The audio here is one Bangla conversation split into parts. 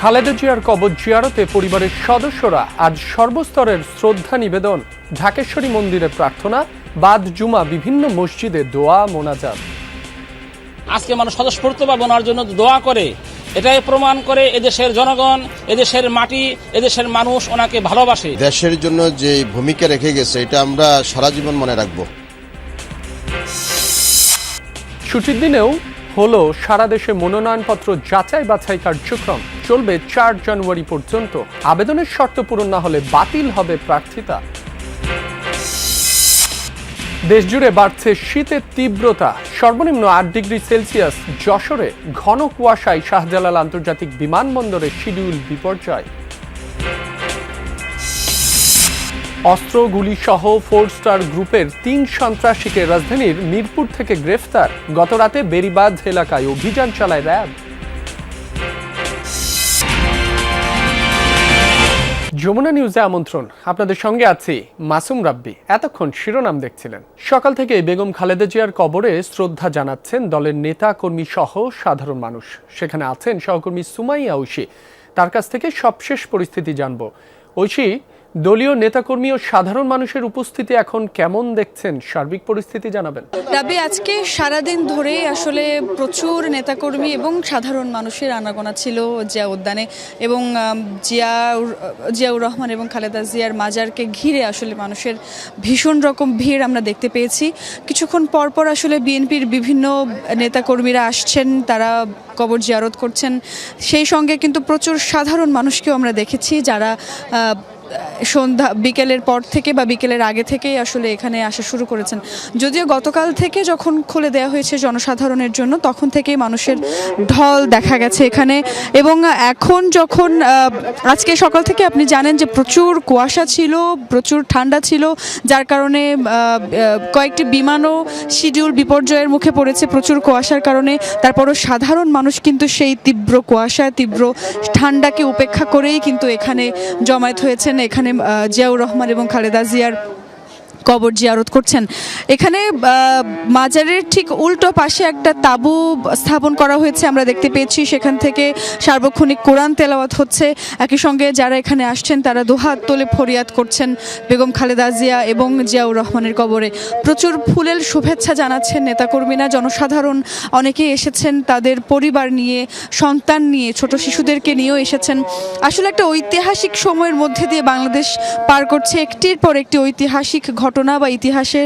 খালেদা জিয়ার কবর জিয়ারতে পরিবারের সদস্যরা আজ সর্বস্তরের শ্রদ্ধা নিবেদন ঢাকেশ্বরী মন্দিরে প্রার্থনা বাদ জুমা বিভিন্ন মসজিদে দোয়া মোনাজাত। আজকে মানুষ স্বতঃস্ফূর্তভাবে ওনার জন্য দোয়া করে এটাই প্রমাণ করে এদেশের জনগণ এদেশের মাটি এদেশের মানুষ ওনাকে ভালোবাসে। দেশের জন্য যে ভূমিকা রেখে গেছে এটা আমরা সারা জীবন মনে রাখব। ছুটির দিনেও হলো সারা দেশে মনোনয়নপত্র যাচাই বাছাই কার্যক্রম। চলবে চার জানুয়ারি পর্যন্ত। আবেদনের শর্ত পূরণ না হলে বাতিল হবে প্রার্থিতা। দেশজুড়ে বাড়ছে শীতের তীব্রতা। সর্বনিম্ন আট ডিগ্রি সেলসিয়াস যশোরে ঘন কুয়াশায় শাহজালাল আন্তর্জাতিক বিমানবন্দরে শিডিউল বিপর্যয়। অস্ত্র গুলি সহ ফোর স্টার গ্রুপের তিন সন্ত্রাসীকে রাজধানীর মিরপুর থেকে গ্রেফতার। গতরাতে বেরিবাঁধ এলাকায় অভিযান চালায় র্যাব। যমুনা নিউজে আমন্ত্রণ। আপনাদের সঙ্গে আছি মাসুম রাব্বি। এতক্ষণ শিরোনাম দেখছিলেন। সকাল থেকে বেগম খালেদা জিয়ার কবরে শ্রদ্ধা জানাচ্ছেন দলের নেতা, কর্মী সহ সাধারণ মানুষ। সেখানে আছেন সহকর্মী সুমাইয়া ঐশী। তার কাছ থেকে সবশেষ পরিস্থিতি জানব। ঐশী দলীয় নেতাকর্মী ও সাধারণ মানুষের উপস্থিতি এখন কেমন দেখছেন? সার্বিক পরিস্থিতি জানাবেন। রাবি আজকে সারাদিন ধরে আসলে প্রচুর নেতাকর্মী এবং সাধারণ মানুষের আনাগোনা ছিল জিয়া উদ্যানে এবং জিয়াউর জিয়াউর রহমান এবং খালেদা জিয়ার মাজারকে ঘিরে আসলে মানুষের ভীষণ রকম ভিড় আমরা দেখতে পেয়েছি। কিছুক্ষণ পর পর আসলে বিএনপির বিভিন্ন নেতাকর্মীরা আসছেন, তারা কবর জিয়ারত করছেন। সেই সঙ্গে কিন্তু প্রচুর সাধারণ মানুষকেও আমরা দেখেছি যারা সন্ধ্যা, বিকেলের পর থেকে বা বিকেলের আগে থেকেই আসলে এখানে আসা শুরু করেছেন। যদিও গতকাল থেকে যখন খুলে দেওয়া হয়েছে জনসাধারণের জন্য, তখন থেকেই মানুষের ঢল দেখা গেছে এখানে। এবং এখন যখন আজকে সকাল থেকে আপনি জানেন যে প্রচুর কুয়াশা ছিল, প্রচুর ঠান্ডা ছিল, যার কারণে কয়েকটি বিমানও শিডিউল বিপর্যয়ের মুখে পড়েছে প্রচুর কুয়াশার কারণে। তারপরও সাধারণ মানুষ কিন্তু সেই তীব্র কুয়াশা, তীব্র ঠান্ডাকে উপেক্ষা করেই কিন্তু এখানে জমায়েত হয়েছেন এখানে জিয়াউর রহমান এবং খালেদা জিয়ার কবর জিয়ারত করছেন। এখানে মাজারের ঠিক উল্টো পাশে একটা তাবু স্থাপন করা হয়েছে, আমরা দেখতে পেয়েছি। সেখান থেকে সার্বক্ষণিক কোরআন তেলাওয়াত হচ্ছে। একই সঙ্গে যারা এখানে আসছেন, তারা দুহাত তোলে ফরিয়াদ করছেন বেগম খালেদা জিয়া এবং জিয়াউর রহমানের কবরে। প্রচুর ফুলেল শুভেচ্ছা জানাচ্ছেন নেতাকর্মীরা, জনসাধারণ। অনেকেই এসেছেন তাদের পরিবার নিয়ে, সন্তান নিয়ে, ছোট শিশুদেরকে নিয়েও এসেছেন। আসলে একটা ঐতিহাসিক সময়ের মধ্যে দিয়ে বাংলাদেশ পার করছে। একটির পর একটি ঐতিহাসিক ঘটনা। বা ইতিহাসে,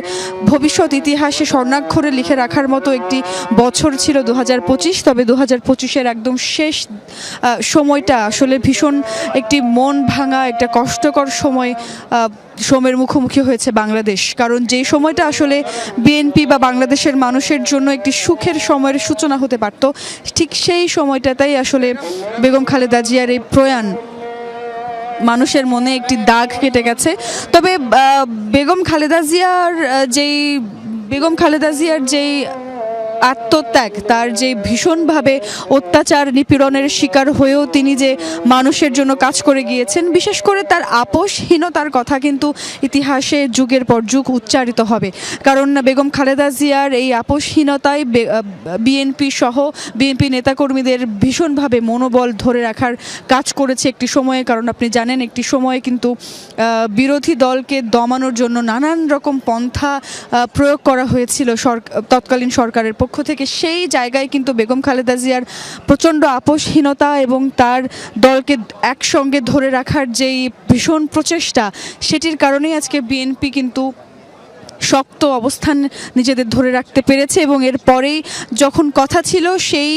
ভবিষ্যৎ ইতিহাসে স্বর্ণাক্ষরে লিখে রাখার মতো একটি বছর ছিল দু পঁচিশ। তবে দু হাজার পঁচিশের একদম শেষ সময়টা আসলে ভীষণ একটি মন ভাঙা, একটা কষ্টকর সময় সময়ের মুখোমুখি হয়েছে বাংলাদেশ। কারণ যে সময়টা আসলে বিএনপি বা বাংলাদেশের মানুষের জন্য একটি সুখের সময়ের সূচনা হতে পারত, ঠিক সেই সময়টাতেই আসলে বেগম খালেদা জিয়ার এই প্রয়াণ মানুষের মনে একটি দাগ কেটে গেছে। তবে বেগম খালেদা জিয়ার যেই, বেগম খালেদা জিয়ার যেই আত্মত্যাগ, তার যে ভীষণভাবে অত্যাচার নিপীড়নের শিকার হয়েও তিনি যে মানুষের জন্য কাজ করে গিয়েছেন, বিশেষ করে তার আপোষহীনতার কথা কিন্তু ইতিহাসে যুগের পর যুগ উচ্চারিত হবে। কারণ বেগম খালেদা জিয়ার এই আপোষহীনতায় বিএনপি সহ বিএনপি নেতাকর্মীদের ভীষণভাবে মনোবল ধরে রাখার কাজ করেছে একটি সময়ে। কারণ আপনি জানেন, একটি সময়ে কিন্তু বিরোধী দলকে দমানোর জন্য নানান রকম পন্থা প্রয়োগ করা হয়েছিল সরক- তৎকালীন সরকারের পক্ষ থেকে সেই জায়গায় কিন্তু বেগম খালেদা জিয়ার প্রচণ্ড আপোষহীনতা এবং তার দলকে একসঙ্গে ধরে রাখার যেই ভীষণ প্রচেষ্টা, সেটির কারণেই আজকে বিএনপি কিন্তু শক্ত অবস্থান নিজেদের ধরে রাখতে পেরেছে এবং এর পরেই যখন কথা ছিল সেই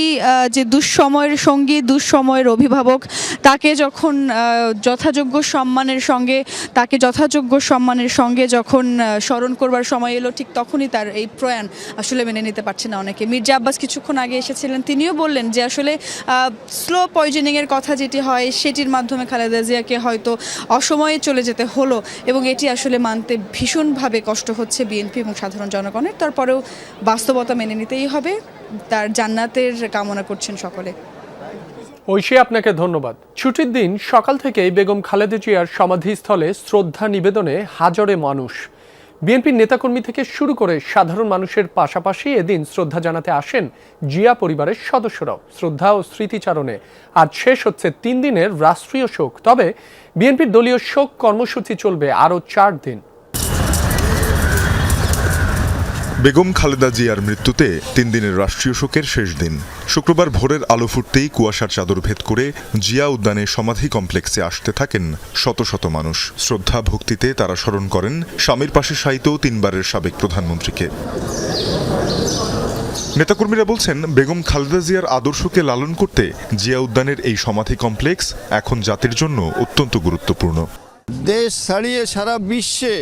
যে দুঃসময়ের সঙ্গী, দুঃসময়ের অভিভাবক, তাকে যখন যথাযোগ্য সম্মানের সঙ্গে, তাকে যথাযোগ্য সম্মানের সঙ্গে যখন স্মরণ করবার সময় এলো, ঠিক তখনই তার এই প্রয়াণ আসলে মেনে নিতে পারছে না অনেকে। মির্জা আব্বাস কিছুক্ষণ আগে এসেছিলেন, তিনিও বললেন যে আসলে স্লো পয়জনিংয়ের কথা যেটি হয়, সেটির মাধ্যমে খালেদা জিয়াকে হয়তো অসময়ে চলে যেতে হলো এবং এটি আসলে মানতে ভীষণভাবে কষ্ট হচ্ছে। বিএনপি এবং সাধারণ জনগণের। তারপরেও বাস্তবতা মেনে নিতেই হবে। তার জান্নাতের কামনা করছেন সকলে। ঐশী, আপনাকে ধন্যবাদ। ছুটির দিন সকাল থেকেই বেগম খালেদা জিয়ার সমাধিস্থলে শ্রদ্ধা নিবেদনে হাজারে মানুষ। বিএনপির নেতাকর্মী থেকে শুরু করে সাধারণ মানুষের পাশাপাশি এদিন শ্রদ্ধা জানাতে আসেন জিয়া পরিবারের সদস্যরাও। শ্রদ্ধা ও স্মৃতিচারণে আজ শেষ হচ্ছে তিন দিনের রাষ্ট্রীয় শোক। তবে বিএনপির দলীয় শোক কর্মসূচি চলবে আরও চার দিন। বেগম খালেদা জিয়ার মৃত্যুতে তিন দিনের রাষ্ট্রীয় শোকের শেষ দিন। শুক্রবার ভোরের আলো ফুটতেই কুয়াশার চাদর ভেদ করে জিয়া উদ্যানে সমাধি কমপ্লেক্সে আসতে থাকেন শত শত মানুষ। শ্রদ্ধা ভক্তিতে তারা স্মরণ করেন স্বামীর পাশে শায়িত তিনবারের সাবেক প্রধানমন্ত্রীকে। নেতাকর্মীরা বলছেন, বেগম খালেদা জিয়ার আদর্শকে লালন করতে জিয়া উদ্যানের এই সমাধি কমপ্লেক্স এখন জাতির জন্য অত্যন্ত গুরুত্বপূর্ণ। দেশ ছাড়িয়ে সারা বিশ্বে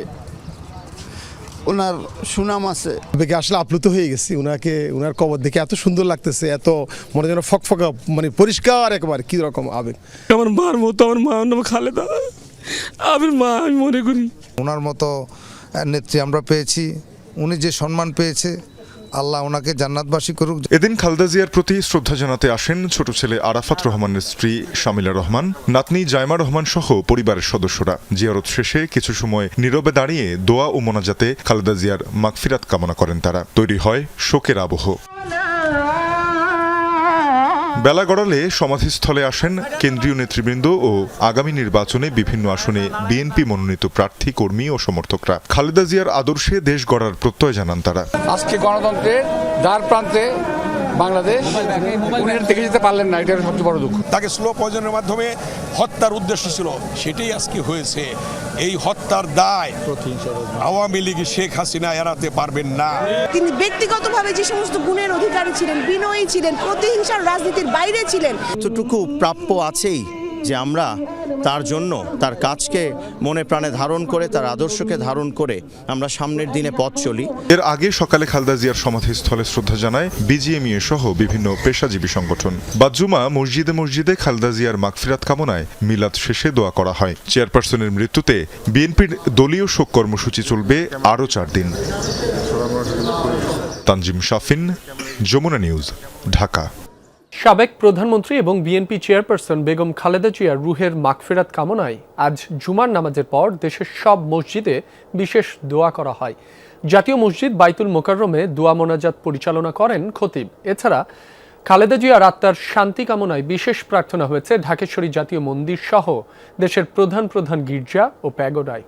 ওনার সুনাম আছে। দেখে আসলে আপ্লুত হয়ে গেছি। ওনাকে ওনার কবর দেখে এত সুন্দর লাগতেছে এত মনে যেন ফকফকা মানে পরিষ্কার একবার কি রকম আবেগ। আমার মার মতো আমার মা নাম খালেদা। আমার মা আমি মনে করি। ওনার মতো নেত্রী আমরা পেয়েছি। উনি যে সম্মান পেয়েছে আল্লাহ ওনাকে জান্নাতবাসী করুক। এদিন খালেদা জিয়ার প্রতি শ্রদ্ধা জানাতে আসেন ছোট ছেলে আরাফাত রহমানের স্ত্রী শামিলা রহমান, নাতনি জায়মা রহমান সহ পরিবারের সদস্যরা। জিয়ারত শেষে কিছু সময় নীরবে দাঁড়িয়ে দোয়া ও মোনাজাতে খালেদা জিয়ার মাগফিরাত কামনা করেন তারা। তৈরি হয় শোকের আবহ। বেলা গড়ালে সমাধিস্থলে আসেন কেন্দ্রীয় নেতৃবৃন্দ ও আগামী নির্বাচনে বিভিন্ন আসনে বিএনপি মনোনীত প্রার্থী, কর্মী ও সমর্থকরা। খালেদা জিয়ার আদর্শে দেশ গড়ার প্রত্যয় জানান তারা। আজকে গণতন্ত্রের দ্বার প্রান্তে বাংলাদেশ থেকে দেখে যেতে পারলেন না এটা সবচেয়ে বড় দুঃখ। তাকে স্লো পয়জনের মাধ্যমে হত্যার উদ্দেশ্য ছিল সেটাই আজকে হয়েছে। এই হত্যার দায় আওয়ামী লীগ শেখ হাসিনা এড়াতে পারবেন না। তিনি ব্যক্তিগতভাবে যে সমস্ত গুণের অধিকারী ছিলেন বিনয়ী ছিলেন প্রতিহিংসার রাজনীতির বাইরে ছিলেন। যতটুকু প্রাপ্য আছেই। যে আমরা তার জন্য, তার কাজকে মনে প্রাণে ধারণ করে, তার আদর্শকে ধারণ করে আমরা সামনের দিনে পথ চলি। এর আগে সকালে খালদা জিয়ার সমাধিস্থলে শ্রদ্ধা জানায় বিজিএমইএ সহ বিভিন্ন পেশাজীবী সংগঠন। বাদজুমা মসজিদে মসজিদে খালদা জিয়ার মাগফিরাত কামনায় মিলাদ শেষে দোয়া করা হয়। চেয়ারপারসনের মৃত্যুতে বিএনপির দলীয় শোক কর্মসূচি চলবে আরও চার দিন। তানজিম শাফিন, যমুনা নিউজ, ঢাকা। সাবেক প্রধানমন্ত্রী এবং বিএনপি চেয়ারপারসন বেগম খালেদা জিয়ার রুহের মাগফিরাত কামনায় আজ জুমার নামাজের পর দেশের সব মসজিদে বিশেষ দোয়া করা হয়। জাতীয় মসজিদ বাইতুল মোকাররমে দোয়া মোনাজাত পরিচালনা করেন খতিব। এছাড়া খালেদা জিয়ার আত্মার শান্তি কামনায় বিশেষ প্রার্থনা হয়েছে ঢাকেশ্বরী জাতীয় মন্দির সহ দেশের প্রধান প্রধান গির্জা ও প্যাগোডায়।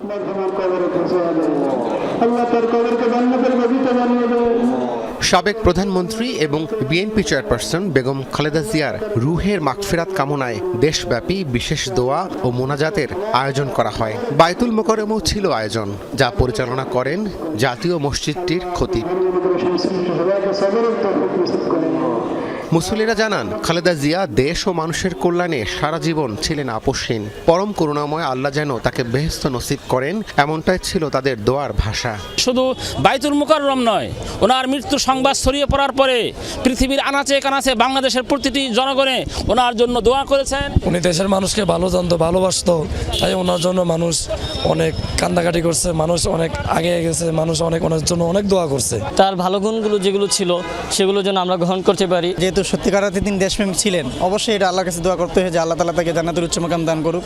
সাবেক প্রধানমন্ত্রী এবং বিএনপি চেয়ারপারসন বেগম খালেদা জিয়ার রুহের মাগফিরাত কামনায় দেশব্যাপী বিশেষ দোয়া ও মোনাজাতের আয়োজন করা হয়। বায়তুল মোকরমও ছিল আয়োজন, যা পরিচালনা করেন জাতীয় মসজিদটির খতিব। মুসলিরা জানান খালেদা জিয়া দেশ ও মানুষের কল্যাণে সারা জীবন ছিলেন আপসহীন পরম করুণাময় আল্লাহ যেন তাকে বেহেস্ত নসিব করেন এমনটাই ছিল তাদের দোয়ার ভাষা। শুধু বাইতুল মুকাররম নয় ওনার মৃত্যুর সংবাদ ছড়িয়ে পড়ার পরে পৃথিবীর আনাচে কানাচে বাংলাদেশের প্রতিটি জনগণে ওনার জন্য দোয়া করেছেন। উনি দেশের মানুষকে ভালো জানতো ভালোবাসতো তাই ওনার জন্য মানুষ অনেক কান্দাকাটি করছে মানুষ অনেক আগে গেছে মানুষ অনেক ওনার জন্য অনেক দোয়া করছে। তার ভালো গুণগুলো যেগুলো ছিল সেগুলো যেন আমরা গ্রহণ করতে পারি। যেহেতু সত্যিকার অর্থে তিনি দেশপ্রেমিক ছিলেন। অবশ্যই এটা আল্লাহর কাছে দোয়া করতে হয় যে আল্লাহ তালা তাকে জান্নাতুল উচ্চ মাকাম দান করুক।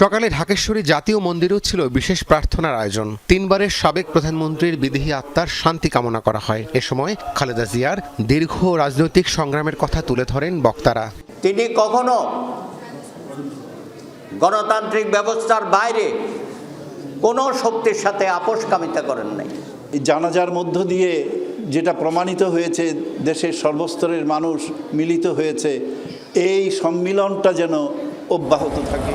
সকালে ঢাকেশ্বরী জাতীয় মন্দিরেও ছিল বিশেষ প্রার্থনার আয়োজন। তিনবারের সাবেক প্রধানমন্ত্রীর বিদেহী আত্মার শান্তি কামনা করা হয়। এ সময় খালেদা জিয়ার দীর্ঘ রাজনৈতিক সংগ্রামের কথা তুলে ধরেন বক্তারা। তিনি কখনো গণতান্ত্রিক ব্যবস্থার বাইরে কোনো শক্তির সাথে আপোষকামিতা করেন নাই। জানাজার মধ্য দিয়ে যেটা প্রমাণিত হয়েছে দেশের সর্বস্তরের মানুষ মিলিত হয়েছে এই সম্মিলনটা যেন অব্যাহত থাকে।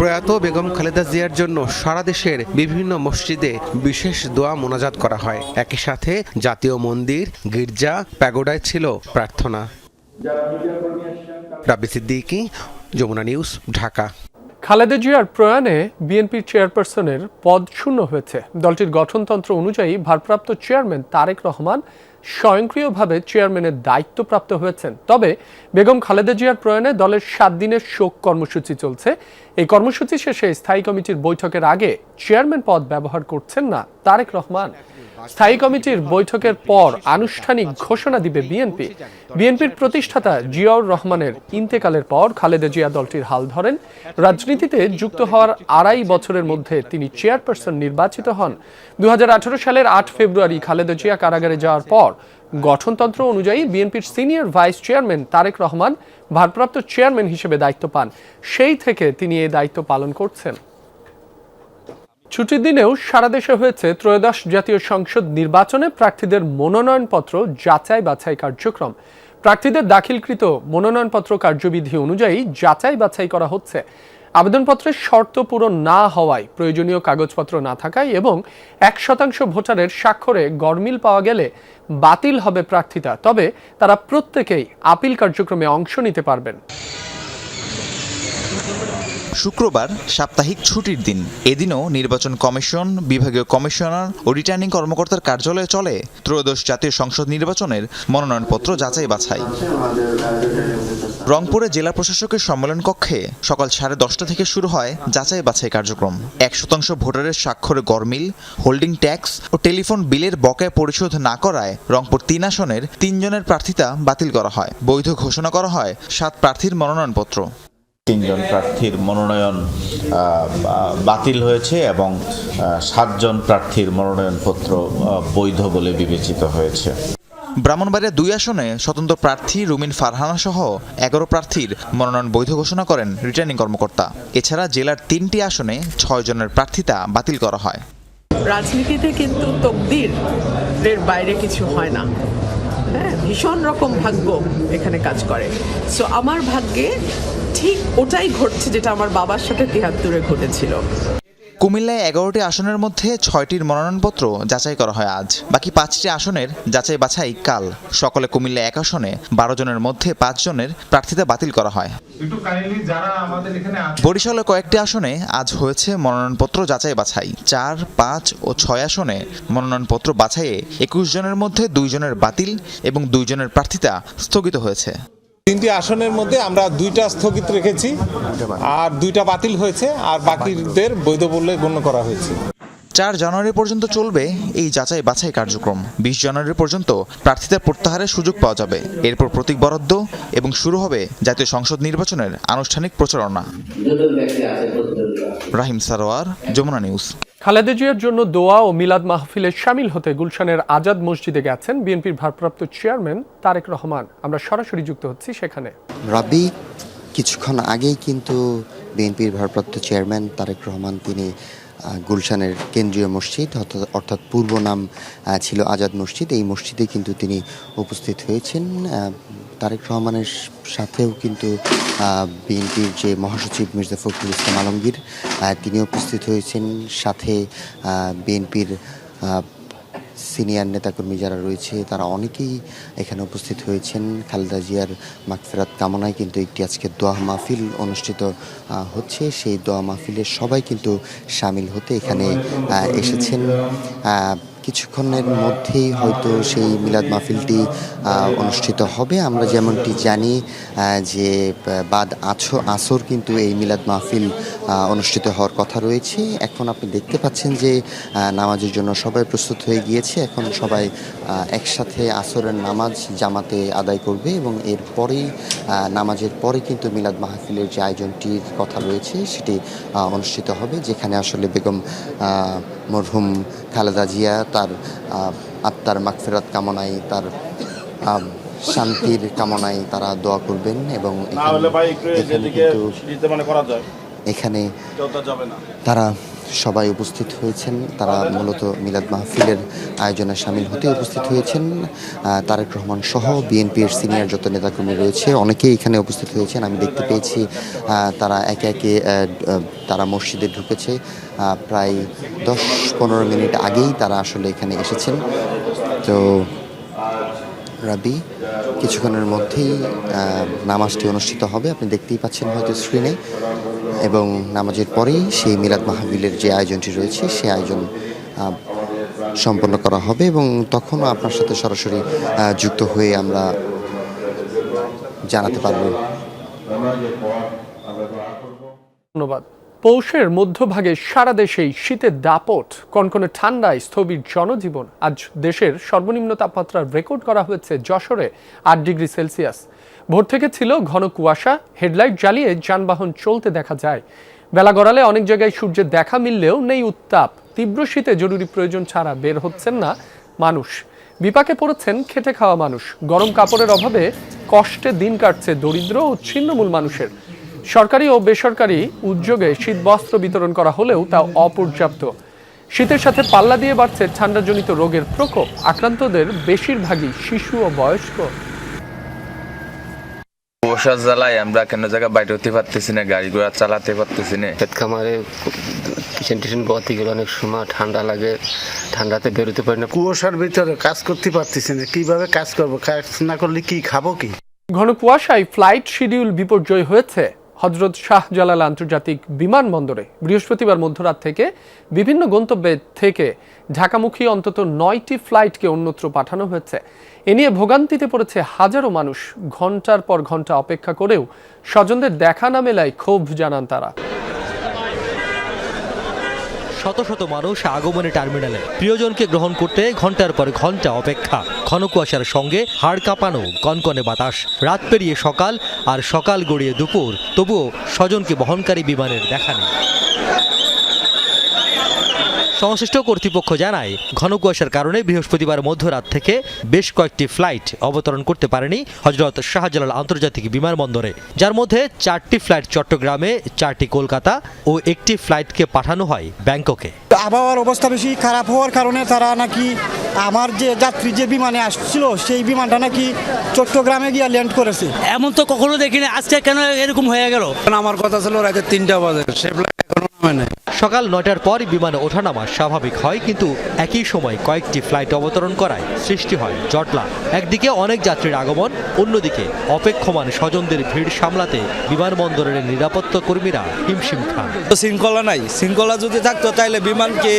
প্রয়াত বেগম খালেদা জিয়ার জন্য সারা দেশের বিভিন্ন মসজিদে বিশেষ দোয়া মোনাজাত করা হয়। একই সাথে জাতীয় মন্দির গির্জা প্যাগোডায় ছিল প্রার্থনা। রাব্বি সিদ্দিকি যমুনা নিউজ ঢাকা। খালেদা জিয়ার প্রয়াণে বিএনপির চেয়ারপারসনের পদ শূন্য হয়েছে। দলটির গঠনতন্ত্র অনুযায়ী ভারপ্রাপ্ত চেয়ারম্যান তারেক রহমান স্বয়ংক্রিয়ভাবে চেয়ারম্যানের দায়িত্বপ্রাপ্ত হয়েছেন। তবে বেগম খালেদা জিয়ার প্রয়াণে দলের সাত দিনের শোক কর্মসূচি চলছে। এই কর্মসূচি শেষে স্থায়ী কমিটির বৈঠকের আগে চেয়ারম্যান পদ ব্যবহার করছেন না তারেক রহমান। স্থায়ী কমিটির বৈঠকের পর আনুষ্ঠানিক ঘোষণা দিবে বিএনপি। বিএনপির প্রতিষ্ঠাতা জিয়াউর রহমানের ইন্তেকালের পর খালেদা জিয়া দলটির হাল ধরেন। রাজনীতিতে যুক্ত হওয়ার আড়াই বছরের মধ্যে তিনি চেয়ারপারসন নির্বাচিত হন। দু হাজার আঠারো সালের আট ফেব্রুয়ারি খালেদা জিয়া কারাগারে যাওয়ার পর গঠনতন্ত্র অনুযায়ী বিএনপির senior vice chairman Tarique Rahman ভারপ্রাপ্ত চেয়ারম্যান হিসেবে দায়িত্ব পান। সেই থেকে তিনি এই দায়িত্ব পালন করছেন। ছুটির দিনেও সারা দেশে হয়েছে ত্রয়োদশ জাতীয় সংসদ নির্বাচনে প্রার্থীদের মনোনয়নপত্র যাচাই বাছাই কার্যক্রম। প্রার্থীদের দাখিলকৃত মনোনয়নপত্র কার্যবিধি অনুযায়ী যাচাই বাছাই করা হচ্ছে। আবেদনপত্রের শর্ত পূরণ না হওয়ায় প্রয়োজনীয় কাগজপত্র না থাকায় এবং এক শতাংশ ভোটারের স্বাক্ষরে গরমিল পাওয়া গেলে বাতিল হবে প্রার্থিতা তবে তারা প্রত্যেকেই আপিল কার্যক্রমে অংশ নিতে পারবেন। শুক্রবার সাপ্তাহিক ছুটির দিন। এদিনও নির্বাচন কমিশন, বিভাগীয় কমিশনার ও রিটার্নিং কর্মকর্তার কার্যালয়ে চলে ত্রয়োদশ জাতীয় সংসদ নির্বাচনের মনোনয়নপত্র যাচাই বাছাই। রংপুরে জেলা প্রশাসকের সম্মেলন কক্ষে সকাল সাড়ে দশটা থেকে শুরু হয় যাচাই বাছাই কার্যক্রম। এক শতাংশ ভোটারের স্বাক্ষরে গরমিল হোল্ডিং ট্যাক্স ও টেলিফোন বিলের বকেয়া পরিশোধ না করায় রংপুর তিন আসনের তিনজনের প্রার্থিতা বাতিল করা হয়। বৈধ ঘোষণা করা হয় সাত প্রার্থীর মনোনয়নপত্র। তিনজন প্রার্থীর মনোনয়ন বাতিল হয়েছে এবং সাতজন প্রার্থীর মনোনয়নপত্র বৈধ বলে বিবেচিত হয়েছে। ব্রাহ্মণবাড়িয়া দুই আসনে স্বতন্ত্র প্রার্থী রুমিন ফারহানা সহ এগারো প্রার্থীর মনোনয়ন বৈধ ঘোষণা করেন রিটার্নিং কর্মকর্তা। এছাড়া জেলার তিনটি আসনে ছয় জনের প্রার্থিতা বাতিল করা হয়। রাজনীতিতে কিন্তু তকদির এর বাইরে কিছু হয় না। হ্যাঁ ভীষণ রকম ভাগ্য এখানে কাজ করে। সো আমার ভাগ্যে ঠিক ওটাই ঘটছে যেটা আমার বাবার সাথে তিয়াত্তরে ঘটেছিল। কুমিল্লায় এগারোটি আসনের মধ্যে ছয়টির মনোনয়নপত্র যাচাই করা হয় আজ। বাকি পাঁচটি আসনের যাচাই বাছাই কাল। সকলে কুমিল্লা এক আসনে বারো জনের মধ্যে পাঁচ জনের প্রার্থিতা বাতিল করা হয়। বরিশালে কয়েকটি আসনে আজ হয়েছে মনোনয়নপত্র যাচাই বাছাই। চার পাঁচ ও ছয় আসনে মনোনয়নপত্র বাছাইয়ে একুশ জনের মধ্যে দুইজনের বাতিল এবং দুইজনের প্রার্থিতা স্থগিত হয়েছে। তিনটি আসনের মধ্যে আমরা দুইটা স্থগিত রেখেছি, আর দুইটা বাতিল হয়েছে, আর বাকিদের বৈধ বলে গণ্য করা হয়েছে। চার জানুয়ারি পর্যন্ত চলবে এই যাচাই বাছাই কার্যক্রম। বিশ জানুয়ারি পর্যন্ত প্রার্থীদের প্রত্যাহারের সুযোগ পাওয়া যাবে। এরপর প্রতীক বরাদ্দ এবং শুরু হবে জাতীয় সংসদ নির্বাচনের আনুষ্ঠানিক প্রচারণা। রাহিম সারোয়ার যমুনা নিউজ। খালেদা জিয়ার জন্য দোয়া ও মিলাদ মাহফিলে সামিল হতে গুলশানের আজাদ মসজিদে গেছেন বিএনপির ভারপ্রাপ্ত চেয়ারম্যান তারেক রহমান। আমরা সরাসরি যুক্ত হচ্ছি সেখানে। রাবি কিছুক্ষণ আগেই কিন্তু বিএনপির ভারপ্রাপ্ত চেয়ারম্যান তারেক রহমান তিনি গুলশানের কেন্দ্রীয় মসজিদ, অর্থাৎ পূর্ব নাম ছিল আজাদ মসজিদ। এই মসজিদে কিন্তু তিনি উপস্থিত হয়েছেন। তারেক রহমানের সাথেও কিন্তু বিএনপির যে মহাসচিব মির্জা ফখরুল ইসলাম আলমগীর তিনি উপস্থিত হয়েছেন। সাথে বিএনপির সিনিয়র নেতাকর্মী যারা রয়েছে, তারা অনেকেই এখানে উপস্থিত হয়েছেন। খালেদা জিয়ার মাগফেরাত কামনায় কিন্তু একটি আজকে দোয়া মাহফিল অনুষ্ঠিত হচ্ছে। সেই দোয়া মাহফিলে সবাই কিন্তু সামিল হতে এখানে এসেছেন। কিছুক্ষণের মধ্যেই হয়তো সেই মিলাদ মাহফিলটি অনুষ্ঠিত হবে। আমরা যেমনটি জানি যে বাদ আছো আসর কিন্তু এই মিলাদ মাহফিল অনুষ্ঠিত হওয়ার কথা রয়েছে। এখন আপনি দেখতে পাচ্ছেন যে নামাজের জন্য সবাই প্রস্তুত হয়ে গিয়েছে। এখন সবাই একসাথে আসরের নামাজ জামাতে আদায় করবে এবং এরপরেই নামাজের পরে কিন্তু মিলাদ মাহফিলের যে আয়োজনটির কথা রয়েছে সেটি অনুষ্ঠিত হবে যেখানে আসলে বেগম মরহুম খালেদা জিয়া তার আত্মার মাগফেরাত কামনায় তার শান্তির কামনায় তারা দোয়া করবেন এবং এখানে কিন্তু এখানে তারা সবাই উপস্থিত হয়েছেন। তারা মূলত মিলাদ মাহফিলের আয়োজনে সামিল হতে উপস্থিত হয়েছেন। তারেক রহমান সহ বিএনপির সিনিয়র যত নেতাকর্মী রয়েছে অনেকেই এখানে উপস্থিত হয়েছেন। আমি দেখতে পেয়েছি তারা একে একে তারা মসজিদে ঢুকেছে। প্রায় দশ পনেরো মিনিট আগেই তারা আসলে এখানে এসেছেন। তো রাবি, কিছুক্ষণের মধ্যেই নামাজটি অনুষ্ঠিত হবে। আপনি দেখতেই পাচ্ছেন হয়তো স্ক্রিনে এবং নামাজের পরেই সেই মিলাদ মাহবিলের যে আয়োজনটি রয়েছে, সে আয়োজন সম্পন্ন করা হবে এবং তখনও আপনার সাথে সরাসরি যুক্ত হয়ে আমরা জানাতে পারব। ধন্যবাদ। পৌষের মধ্যভাগে সারা দেশেই শীতের দাপট। কনকনে ঠান্ডায় স্থবির জনজীবন। আজ দেশের সর্বনিম্ন তাপমাত্রা রেকর্ড করা হয়েছে যশোরে আট ডিগ্রি সেলসিয়াস। ভোর থেকে ছিল ঘন কুয়াশা, হেডলাইট জ্বালিয়ে যানবাহন চলতে দেখা যায়। বেলা গড়ালে অনেক জায়গায় সূর্যের দেখা মিললেও নেই উত্তাপ। তীব্র শীতে জরুরি প্রয়োজন ছাড়া বের হচ্ছেন না মানুষ। বিপাকে পড়েছেন খেটে খাওয়া মানুষ। গরম কাপড়ের অভাবে কষ্টে দিন কাটছে দরিদ্র ও ছিন্নমূল মানুষের। সরকারি ও বেসরকারি উদ্যোগে শীতবস্ত্র বিতরণ করা হলেও তা অপর্যাপ্ত। শীতের সাথে পাল্লা দিয়ে বাড়ছে ঠান্ডাজনিত রোগের প্রকোপ। আক্রান্তদের বেশিরভাগই শিশু ও বয়স্ক। কুয়াশার জ্বালায় আমরা কেন জায়গা বাইরে হতে পারতেছি না গাড়ি ঘোড়া চালাতে পারতেছি না। ক্ষেত খামারে কিচেন টিচেন বতে গেলে অনেক সময় ঠান্ডা লাগে ঠান্ডাতে বেরোতে পারি না। কুয়াশার ভিতরে কাজ করতে পারতেছি না কীভাবে কাজ করব? কাজ না করলে কি খাব কি? ঘন কুয়াশায় ফ্লাইট শিডিউল বিপর্যয় হয়েছে। হজরত শাহজালাল আন্তর্জাতিক বিমানবন্দরে বৃহস্পতিবার মধ্যরাত থেকে বিভিন্ন গন্তব্যে থেকে ঢাকামুখী অন্তত নয়টি ফ্লাইটকে অন্যত্র পাঠানো হয়েছে। এ নিয়ে ভোগান্তিতে পড়েছে হাজারো মানুষ। ঘণ্টার পর ঘণ্টা অপেক্ষা করেও স্বজনদের দেখা না মেলায় ক্ষোভ জানান তারা। শত শত মানুষ আগমনে টার্মিনালে। প্রিয়জনকে গ্রহণ করতে ঘণ্টার পর ঘণ্টা অপেক্ষা। ঘন কুয়াশার সঙ্গে হাড় কাঁপানো কনকনে বাতাস। রাত পেরিয়ে সকাল, আর সকাল গড়িয়ে দুপুর। তবুও স্বজনকে বহনকারী বিমানের দেখা নেই। সংশ্লিষ্ট কর্তৃপক্ষ জানায় ঘন কুয়াশার কারণে বৃহস্পতিবার মধ্যরাত থেকে বেশ কয়েকটি ফ্লাইট অবতরণ করতে পারেনি হজরত শাহজালাল আন্তর্জাতিক বিমানবন্দরে। যার মধ্যে চারটি ফ্লাইট চট্টগ্রামে চারটি কলকাতা ও একটি ফ্লাইটকে পাঠানো হয় ব্যাংককে। আবহাওয়ার অবস্থা বেশি খারাপ হওয়ার কারণে তারা নাকি আমার যে যাত্রী যে বিমানে আসছিল সেই বিমানটা নাকি চট্টগ্রামে গিয়ে ল্যান্ড করেছে। এমন তো কখনো দেখিনি আজকে কেন এরকম হয়ে গেল? আমার কথা ছিল রাতে তিনটা বাজে সে ফ্লাইট এখনও নামে নাই। সকাল নয়টার পর বিমানে ওঠানামা স্বাভাবিক হয় কিন্তু একই সময় কয়েকটি ফ্লাইট অবতরণ করায় সৃষ্টি হয় জটলা। একদিকে অনেক যাত্রীর আগমন অন্যদিকে অপেক্ষমান স্বজনদের ভিড় সামলাতে বিমানবন্দরের নিরাপত্তা কর্মীরা হিমশিম খান। শৃঙ্খলা নাই। শৃঙ্খলা যদি থাকতো তাহলে বিমানকে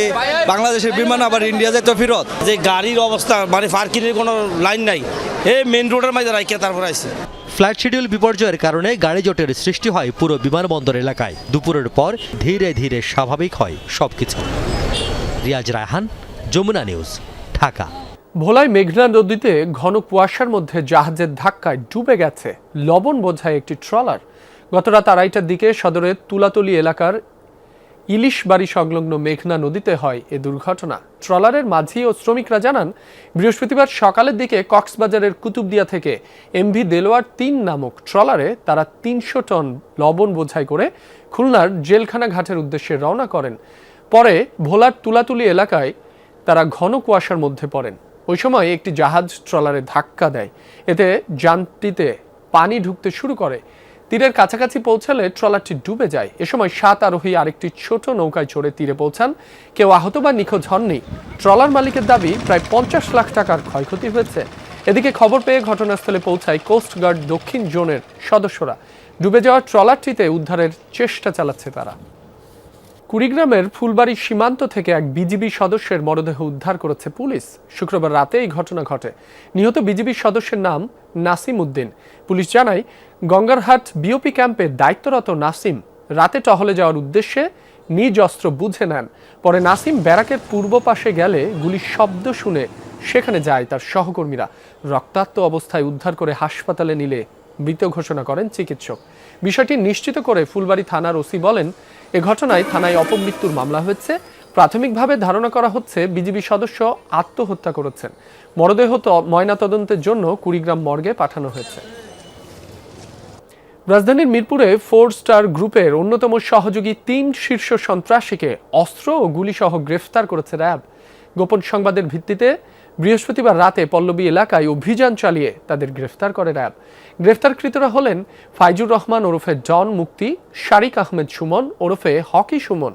বাংলাদেশের বিমান আবার ইন্ডিয়া যেত ফেরত। যে গাড়ির অবস্থা মানে পার্কিংয়ের কোনো লাইন নাই। এই মেন রোডের মাঝে রাইকে তারপর আইসি। ফ্লাইট শিডিউল বিপর্যয়ের কারণে গাড়ি জটের সৃষ্টি হয় পুরো বিমানবন্দর এলাকায়। দুপুরের পর ধীরে ধীরে স্বাভাবিক হয় সবকিছু। রিয়াজ রায়হান, যমুনা নিউজ, ঢাকা। ভোলায় মেঘনা নদীতে ঘন কুয়াশার মধ্যে জাহাজের ধাক্কায় ডুবে গেছে লবণ বোঝায় একটি ট্রলার। গতরাত আড়াইটার দিকে সদরের তুলাতলি এলাকার ইলিশ বাড়ি সংলগ্ন মেঘনা নদীতে হয় এ দুর্ঘটনা। ট্রলারের মাঝি ও শ্রমিকরা জানান, বৃহস্পতিবার সকালের দিকে কক্সবাজারের কুতুবদিয়া থেকে এমভি দেলোয়ার তিন নামক ট্রলারে তারা তিনশো টন লবণ বোঝাই করে খুলনার জেলখানা ঘাটের উদ্দেশ্যে রওনা করেন। পরে ভোলার তুলাতুলি এলাকায় তারা ঘন কুয়াশার মধ্যে পড়েন। ওই সময় একটি জাহাজ ট্রলারে ধাক্কা দেয়। এতে যানটিতে পানি ঢুকতে শুরু করে। তীরের কাছাকাছি পৌঁছালে ট্রলারটি ডুবে যায়। এ সময় সাত আরোহী আরেকটি ছোট নৌকায় চড়ে তীরে পৌঁছান। কেউ আহত বা নিখোঁজ হননি। ট্রলার মালিকের দাবি, প্রায় পঞ্চাশ লাখ টাকার ক্ষয়ক্ষতি হয়েছে। এদিকে খবর পেয়ে ঘটনাস্থলে পৌঁছায় কোস্টগার্ড দক্ষিণ জোনের সদস্যরা। ডুবে যাওয়া ট্রলারটিতে উদ্ধারের চেষ্টা চালাচ্ছে তারা। কুড়িগ্রামের ফুলবাড়ি সীমান্ত থেকে এক বিজিবি সদস্যের মরদেহ উদ্ধার করেছে পুলিশ। শুক্রবার রাতে এই ঘটনা ঘটে। নিহত বিজিবি সদস্যের নাম নাসিম উদ্দিন। পুলিশ জানায় গঙ্গারহাট বিওপি ক্যাম্পে দায়িত্বরত নাসিম রাতে টহলে যাওয়ার উদ্দেশ্যে নিজ অস্ত্র বুঝে নেন। পরে নাসিম ব্যারাকের পূর্ব পাশে গেলে গুলির শব্দ শুনে সেখানে যায় তার সহকর্মীরা। রক্তাক্ত অবস্থায় উদ্ধার করে হাসপাতালে নিলে মৃত ঘোষণা করেন চিকিৎসক। বিষয়টি নিশ্চিত করে ফুলবাড়ি থানার ওসি বলেন, এ ঘটনায় থানায় অপমৃত্যুর মামলা হয়েছে। প্রাথমিকভাবে ধারণা করা হচ্ছে বিজিবি সদস্য আত্মহত্যা করেছেন। মরদেহ ময়নাতদন্তের জন্য কুড়িগ্রাম মর্গে পাঠানো হয়েছে। রাজধানীর মিরপুরে ফোর স্টার গ্রুপের অন্যতম সহযোগী তিন শীর্ষ সন্ত্রাসীকে অস্ত্র ও গুলিসহ গ্রেফতার করেছে র্যাব। গোপন সংবাদের ভিত্তিতে বৃহস্পতিবার রাতে পল্লবী এলাকায় অভিযান চালিয়ে তাদের গ্রেফতার করে র্যাব। গ্রেফতারকৃতরা হলেন ফাইজুর রহমান ওরফে জন মুক্তি, শারিক আহমেদ সুমন ওরফে হকি সুমন,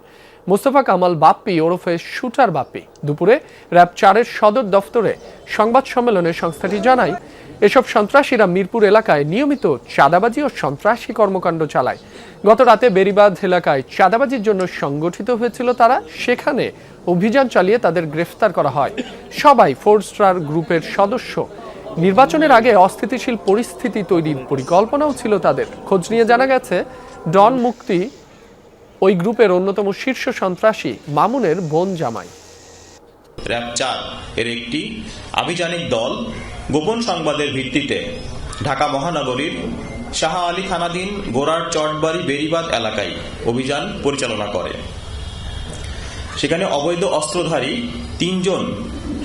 মোস্তফা কামাল বাপ্পি ওরফে শুটার বাপ্পি। দুপুরে র্যাব চারের সদর দফতরে সংবাদ সম্মেলনে সংস্থাটি জানায় এসব সন্ত্রাসীরা মিরপুর এলাকায় নিয়মিত চাঁদাবাজি ও সন্ত্রাসী কর্মকাণ্ড চালায়। গত রাতে বেরিবাঁধ এলাকায় চাঁদাবাজির জন্য সংগঠিত হয়েছিল তারা। সেখানে অভিযান চালিয়ে তাদের গ্রেফতার করা হয়। সবাই ফোর স্টার গ্রুপের সদস্য। নির্বাচনের আগে অস্থিতিশীল পরিস্থিতি তৈরির পরিকল্পনাও ছিল তাদের। খোঁজ নিয়ে জানা গেছে, ডন মুক্তি ওই গ্রুপের অন্যতম শীর্ষ সন্ত্রাসী মামুনের বোন জামাই। র্যাব চার এর একটি আভিযানিক দল গোপন সংবাদের ভিত্তিতে ঢাকা মহানগরীর শাহ আলী থানাধীন গোড়ার চটবাড়ি বেরিবাদ এলাকায় অভিযান পরিচালনা করে। সেখানে অবৈধ অস্ত্রধারী তিনজন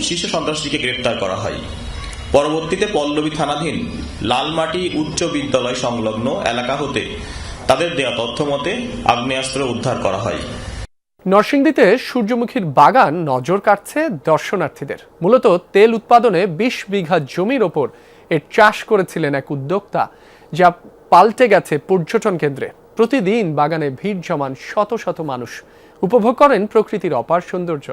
শীর্ষ সন্ত্রাসীকে গ্রেপ্তার করা হয়। পরবর্তীতে পল্লবী থানাধীন লালমাটি উচ্চ বিদ্যালয় সংলগ্ন এলাকা হতে তাদের দেয়া তথ্য মতে আগ্নেয়াস্ত্র উদ্ধার করা হয়। নরসিংদীতে সূর্যমুখীর বাগান নজর কাটছে দর্শনার্থীদের। মূলত তেল উৎপাদনে বিশ বিঘা জমির ওপর এর চাষ করেছিলেন এক উদ্যোক্তা, যা পাল্টে গেছে পর্যটন কেন্দ্রে। প্রতিদিন বাগানে ভিড় জমান শত শত মানুষ। উপভোগ করেন প্রকৃতির অপার সৌন্দর্য।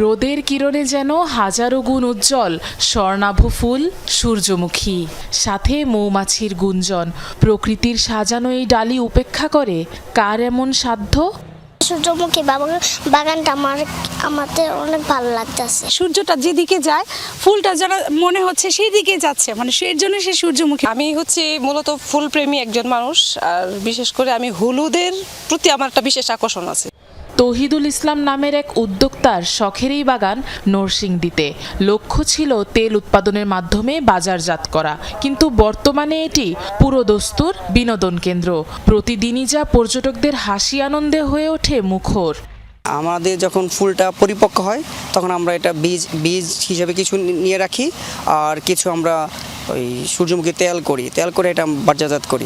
রোদের কিরণে যেন হাজারো গুণ উজ্জ্বল স্বর্ণাভ ফুল সূর্যমুখী। সাথে মৌমাছির গুঞ্জন প্রকৃতির সাজানো এই ডালি উপেক্ষা করে কার এমন সাধ্য? সূর্যমুখী বাগানটা আমার আমাদের অনেক ভালো লাগতেছে। সূর্যটা যেদিকে যায় ফুলটা যারা মনে হচ্ছে সেই দিকে যাচ্ছে মানে সেই জন্য সে সূর্যমুখী। আমি হচ্ছে মূলত ফুলপ্রেমী একজন মানুষ আর বিশেষ করে আমি হলুদের প্রতি আমার একটা বিশেষ আকর্ষণ আছে। তহিদুল ইসলাম নামের এক উদ্যোক্তার শখেরই বাগান নরসিংদীতে। লক্ষ্য ছিল তেল উৎপাদনের মাধ্যমে বাজারজাত করা। কিন্তু বর্তমানে এটি পুরোদস্তুর বিনোদন কেন্দ্র। প্রতিদিনই যা পর্যটকদের হাসি আনন্দে হয়ে ওঠে মুখর। আমাদের যখন ফুলটা পরিপক্ক হয়, তখন আমরা এটা বীজ বীজ হিসেবে কিছু নিয়ে রাখি। আর কিছু আমরা ওই সূর্যমুখী তেল করি। তেল করে এটা বাজারজাত করি।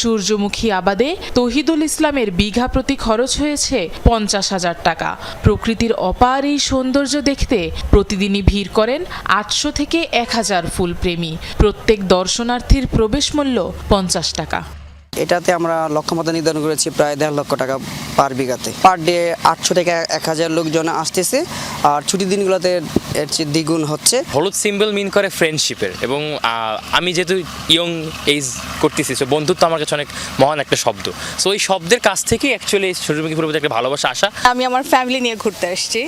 সূর্যমুখী আবাদে তহিদুল ইসলামের বিঘা প্রতি খরচ হয়েছে পঞ্চাশ হাজার টাকা। প্রকৃতির অপার এই সৌন্দর্য দেখতে প্রতিদিনই ভিড় করেন আটশো থেকে এক হাজার ফুলপ্রেমী। প্রত্যেক দর্শনার্থীর প্রবেশ মূল্য পঞ্চাশ টাকা। এটাতে আমরা লক্ষ্যমাত্রা নির্ধারণ করেছি প্রায় দেড় লক্ষ টাকা পার বিঘাতে। পার ডে আটশো থেকে এক হাজার লোকজন আসতেছে। আর ছুটির দিনগুলোতে এর চেয়ে দ্বিগুণ হচ্ছে। হলুদ সিম্বল মিন করে ফ্রেন্ডশিপের এবং আমি যেহেতু ইয়ং এইজ করতেছি সো বন্ধুত্ব আমার কাছে অনেক মহান একটা শব্দ। সো এই শব্দের কাছ থেকে অ্যাকচুয়ালি সূর্যমুখী ফুলের প্রতি একটা ভালোবাসা আসা আমি আমার ফ্যামিলি নিয়ে ঘুরতে আসছি।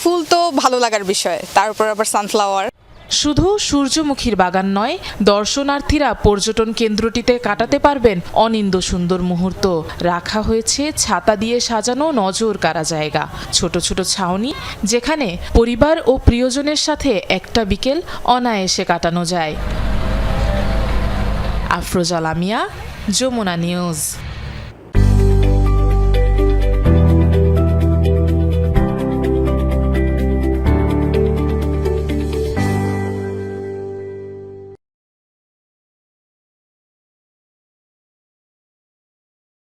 ফুল তো ভালো লাগার বিষয় তারপর আবার সানফ্লাওয়ার শুধু সূর্যমুখীর বাগান নয়, দর্শনার্থীরা পর্যটন কেন্দ্রটিতে কাটাতে পারবেন অনিন্দ সুন্দর মুহূর্ত। রাখা হয়েছে ছাতা দিয়ে সাজানো নজর কারা জায়গা। ছোট ছোট ছাউনি, যেখানে পরিবার ও প্রিয়জনের সাথে একটা বিকেল অনায়াসে কাটানো যায়। আফরোজা লামিয়া, যমুনা নিউজ।